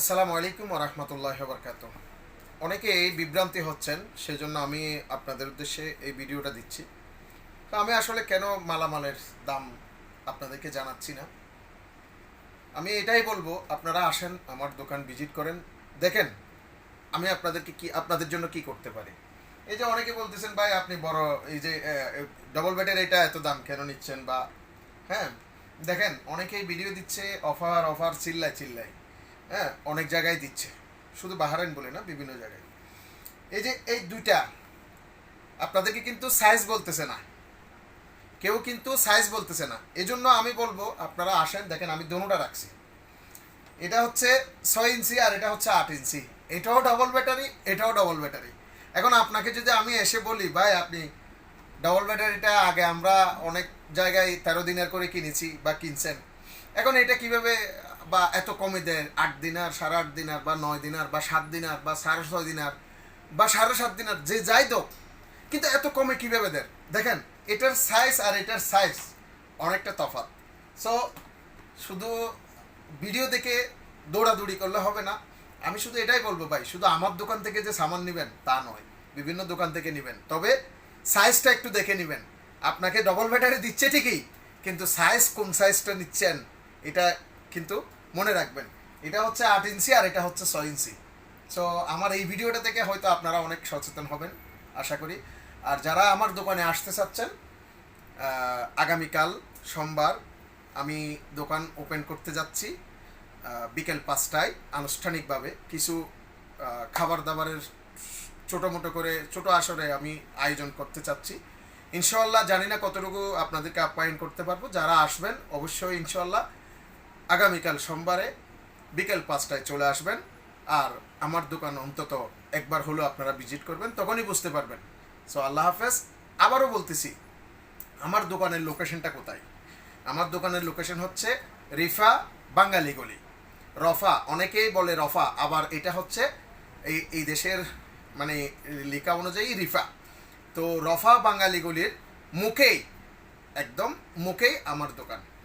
আসসালামু আলাইকুম রহমতুল্লাহ বরকাত। অনেকে এই বিভ্রান্তি হচ্ছেন, সেজন্য আমি আপনাদের উদ্দেশ্যে এই ভিডিওটা দিচ্ছি। তো আমি আসলে কেন মালামালের দাম আপনাদেরকে জানাচ্ছি না? আমি এটাই বলব, আপনারা আসেন, আমার দোকান ভিজিট করেন, দেখেন আমি আপনাদেরকে কি, আপনাদের জন্য কি করতে পারি। এই যে অনেকে বলতেছেন, ভাই, আপনি বড়, এই যে ডবল বেডের এটা এত দাম কেন নিচ্ছেন? বা হ্যাঁ দেখেন, অনেকেই ভিডিও দিচ্ছে অফার অফার চিল্লায় চিল্লায়। হ্যাঁ অনেক জায়গায় দিচ্ছে। শুধু বাহারাইন বলে না, বিভিন্ন জায়গায়। এই যে এই দুইটা, আপনাদেরকে কিন্তু সাইজ বলতেছে না। কেউ কিন্তু সাইজ বলতেছে না। এজন্য আমি বলব, আপনারা আসেন, দেখেন আমি দোনোটা রাখছি। এটা হচ্ছে ছয় ইঞ্চি আর এটা হচ্ছে আট ইঞ্চি। এটাও ডবল ব্যাটারি এটাও ডবল ব্যাটারি এখন আপনাকে যদি আমি এসে বলি, ভাই, আপনি ডবল ব্যাটারিটা আগে আমরা অনেক জায়গায় তেরো দিনের করে কিনেছি বা কিনছেন। এখন এটা কীভাবে বা এত কমে দেয়, আট দিনার সাড়ে আট দিনার বা নয় দিনার বা সাত দিনার বা সাড়ে ছয় দিনার বা সাড়ে সাত দিনার যে যাই দো কিন্তু এত কমে কীভাবে দেন দেখেন, এটার সাইজ আর এটার সাইজ অনেকটা তফাৎ। সো শুধু ভিডিও দেখে দৌড়াদৌড়ি করলে হবে না। আমি শুধু এটাই বলব ভাই, শুধু আমার দোকান থেকে যে সামান নেবেন, তা নয়, বিভিন্ন দোকান থেকে নেবেন। তবে সাইজটা একটু দেখে নেবেন। আপনাকে ডবল ব্যাটারি দিচ্ছে ঠিকই, কিন্তু সাইজ কোন সাইজটা নিচ্ছেন, এটা কিন্তু মনে রাখবেন, এটা হচ্ছে আট ইঞ্চি আর এটা হচ্ছে ছয় ইঞ্চি। সো আমার এই ভিডিওটা থেকে হয়তো আপনারা অনেক সচেতন হবেন, আশা করি। আর যারা আমার দোকানে আসতে চাচ্ছেন আগামীকাল সোমবার আমি দোকান ওপেন করতে যাচ্ছি বিকেল পাঁচটায় আনুষ্ঠানিকভাবে কিছু খাবার দাবারের ছোটো মোটো করে ছোট আসরে আমি আয়োজন করতে চাচ্ছি। ইনশাল্লাহ জানি না কতটুকু আপনাদেরকে আপ্যায়ন করতে পারব, যারা আসবেন অবশ্যই ইনশাল্লাহ আগামীকাল সোমবারে বিকেল পাঁচটায় চলে আসবেন। আর আমার দোকান অন্তত একবার হলো আপনারা ভিজিট করবেন, তখনই বুঝতে পারবেন। সো আল্লাহ হাফেজ, আবারও বলতেছি, আমার দোকানের লোকেশনটা কোথায়? আমার দোকানের লোকেশন হচ্ছে রিফা বাঙালি গলি। রফা, অনেকেই বলে রফা, আবার এটা হচ্ছে এই এই দেশের মানে লেখা অনুযায়ী রিফা। তো রফা বাঙালি গলির মুখেই, একদম মুখেই আমার দোকান।